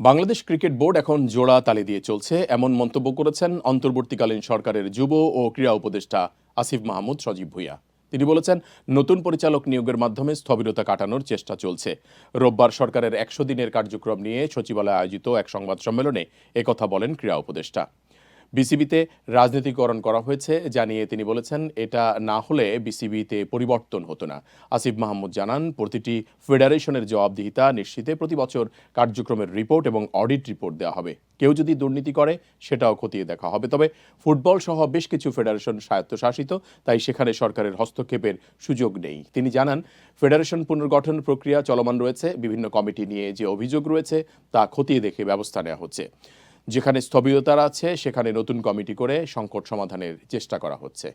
Bangladesh cricket board এখন জোড়া তালি দিয়ে চলছে। এমন মন্তব্য করেছেন অন্তর্বর্তীকালীন সরকারের যুব ও ক্রীড়া উপদেষ্টা আসিফ মাহমুদ সজীব ভুইয়া। তিনি বলেছেন, নতুন পরিচালক নিয়োগের মাধ্যমে স্থবিরতা কাটানোর চেষ্টা চলছে। রোববার সরকারের একশো দিনের কার্যক্রম নিয়ে সচিবালয়ে আয়োজিত এক সংবাদ সম্মেলনে একথা বলেন ক্রীড়া উপদেষ্টা। বিসিবিতে রাজনীতিকরণ করা হয়েছে, জানিয়ে তিনি বলেছেন, এটা না হলে বিসিবিতে পরিবর্তন হতো না। আসিফ মাহমুদ জানান, প্রতিটি ফেডারেশনের জবাবদিহিতা নিশ্চিতে প্রতি বছর কার্যক্রমের রিপোর্ট এবং অডিট রিপোর্ট দেওয়া হবে। কেউ যদি দুর্নীতি করে, সেটাও খতিয়ে দেখা হবে। তবে ফুটবল সহ বেশ কিছু ফেডারেশন স্বায়ত্তশাসিত, তাই সেখানে সরকারের হস্তক্ষেপের সুযোগ নেই। তিনি জানান, ফেডারেশন পুনর্গঠন প্রক্রিয়া চলমান রয়েছে। বিভিন্ন কমিটি নিয়ে যে অভিযোগ রয়েছে, তা খতিয়ে দেখে ব্যবস্থা নেওয়া হচ্ছে। যেখানে স্থবিরতার আছে সেখানে নতুন কমিটি করে সংকট সমাধানের চেষ্টা করা হচ্ছে।